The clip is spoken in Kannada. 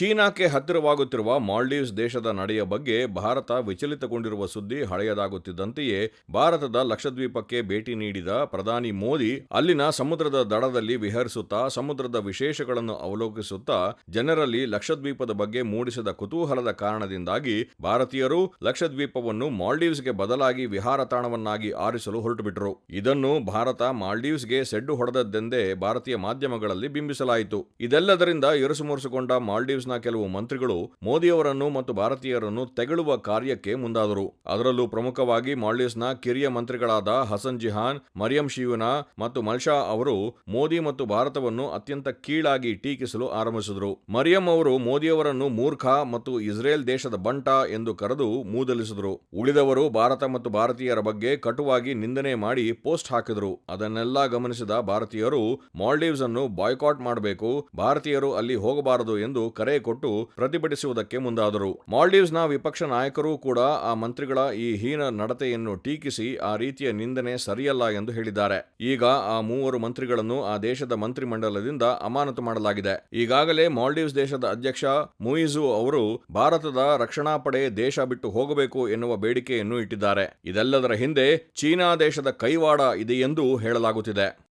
ಚೀನಾಕ್ಕೆ ಹತ್ತಿರವಾಗುತ್ತಿರುವ ಮಾಲ್ಡೀವ್ಸ್ ದೇಶದ ನಡೆಯ ಬಗ್ಗೆ ಭಾರತ ವಿಚಲಿತಗೊಂಡಿರುವ ಸುದ್ದಿ ಹಳೆಯದಾಗುತ್ತಿದ್ದಂತೆಯೇ ಭಾರತದ ಲಕ್ಷದ್ವೀಪಕ್ಕೆ ಭೇಟಿ ನೀಡಿದ ಪ್ರಧಾನಿ ಮೋದಿ ಅಲ್ಲಿನ ಸಮುದ್ರದ ದಡದಲ್ಲಿ ವಿಹರಿಸುತ್ತಾ ಸಮುದ್ರದ ವಿಶೇಷಗಳನ್ನು ಅವಲೋಕಿಸುತ್ತಾ ಜನರಲ್ಲಿ ಲಕ್ಷದ್ವೀಪದ ಬಗ್ಗೆ ಮೂಡಿಸಿದ ಕುತೂಹಲದ ಕಾರಣದಿಂದಾಗಿ ಭಾರತೀಯರು ಲಕ್ಷದ್ವೀಪವನ್ನು ಮಾಲ್ಡೀವ್ಸ್ಗೆ ಬದಲಾಗಿ ವಿಹಾರ ತಾಣವನ್ನಾಗಿ ಆರಿಸಲು ಹೊರಟುಬಿಟ್ಟರು ಇದನ್ನು ಭಾರತ ಮಾಲ್ಡೀವ್ಸ್ಗೆ ಸೆಡ್ಡು ಹೊಡೆದದ್ದೆಂದೇ ಭಾರತೀಯ ಮಾಧ್ಯಮಗಳಲ್ಲಿ ಬಿಂಬಿಸಲಾಯಿತು. ಇದೆಲ್ಲದರಿಂದ ಇರುಸುಮುರುಸುಗೊಂಡ ಮಾಲ್ಡೀವ್ಸ್ನ ಕೆಲವು ಮಂತ್ರಿಗಳು ಮೋದಿಯವರನ್ನು ಮತ್ತು ಭಾರತೀಯರನ್ನು ತೆಗಳುವ ಕಾರ್ಯಕ್ಕೆ ಮುಂದಾದರು. ಅದರಲ್ಲೂ ಪ್ರಮುಖವಾಗಿ ಮಾಲ್ಡೀವ್ಸ್ನ ಕಿರಿಯ ಮಂತ್ರಿಗಳಾದ ಹಸನ್ ಜಿಹಾನ್, ಮರಿಯಂ ಶಿವನಾ ಮತ್ತು ಮಲ್ಷಾ ಅವರು ಮೋದಿ ಮತ್ತು ಭಾರತವನ್ನು ಅತ್ಯಂತ ಕೀಳಾಗಿ ಟೀಕಿಸಲು ಆರಂಭಿಸಿದರು. ಮರಿಯಂ ಅವರು ಮೋದಿಯವರನ್ನು ಮೂರ್ಖ ಮತ್ತು ಇಸ್ರೇಲ್ ದೇಶದ ಬಂಟ ಎಂದು ಕರೆದು ಮೂದಲಿಸಿದರು. ಉಳಿದವರು ಭಾರತ ಮತ್ತು ಭಾರತೀಯರ ಬಗ್ಗೆ ಕಟುವಾಗಿ ನಿಂದನೆ ಮಾಡಿ ಪೋಸ್ಟ್ ಹಾಕಿದರು. ಅದನ್ನೆಲ್ಲ ಗಮನಿಸಿದ ಭಾರತೀಯರು ಮಾಲ್ಡೀವ್ಸ್ ಅನ್ನು ಬಾಯ್ಕಾಟ್ ಮಾಡಬೇಕು, ಭಾರತೀಯರು ಅಲ್ಲಿ ಹೋಗಬಾರದು ಎಂದು ಕರೆ ಕೊಟ್ಟು ಪ್ರತಿಭಟಿಸುವುದಕ್ಕೆ ಮುಂದಾದರು. ಮಾಲ್ಡೀವ್ಸ್ನ ವಿಪಕ್ಷ ನಾಯಕರೂ ಕೂಡ ಆ ಮಂತ್ರಿಗಳ ಈ ಹೀನ ನಡತೆಯನ್ನು ಟೀಕಿಸಿ ಆ ರೀತಿಯ ನಿಂದನೆ ಸರಿಯಲ್ಲ ಎಂದು ಹೇಳಿದ್ದಾರೆ. ಈಗ ಆ ಮೂವರು ಮಂತ್ರಿಗಳನ್ನು ಆ ದೇಶದ ಮಂತ್ರಿಮಂಡಲದಿಂದ ಅಮಾನತು ಮಾಡಲಾಗಿದೆ. ಈಗಾಗಲೇ ಮಾಲ್ಡೀವ್ಸ್ ದೇಶದ ಅಧ್ಯಕ್ಷ ಮುಯಿಜು ಅವರು ಭಾರತದ ರಕ್ಷಣಾ ಪಡೆ ದೇಶ ಬಿಟ್ಟು ಹೋಗಬೇಕು ಎನ್ನುವ ಬೇಡಿಕೆಯನ್ನು ಇಟ್ಟಿದ್ದಾರೆ. ಇದೆಲ್ಲದರ ಹಿಂದೆ ಚೀನಾ ದೇಶದ ಕೈವಾಡ ಇದೆ ಎಂದು ಹೇಳಲಾಗುತ್ತಿದೆ.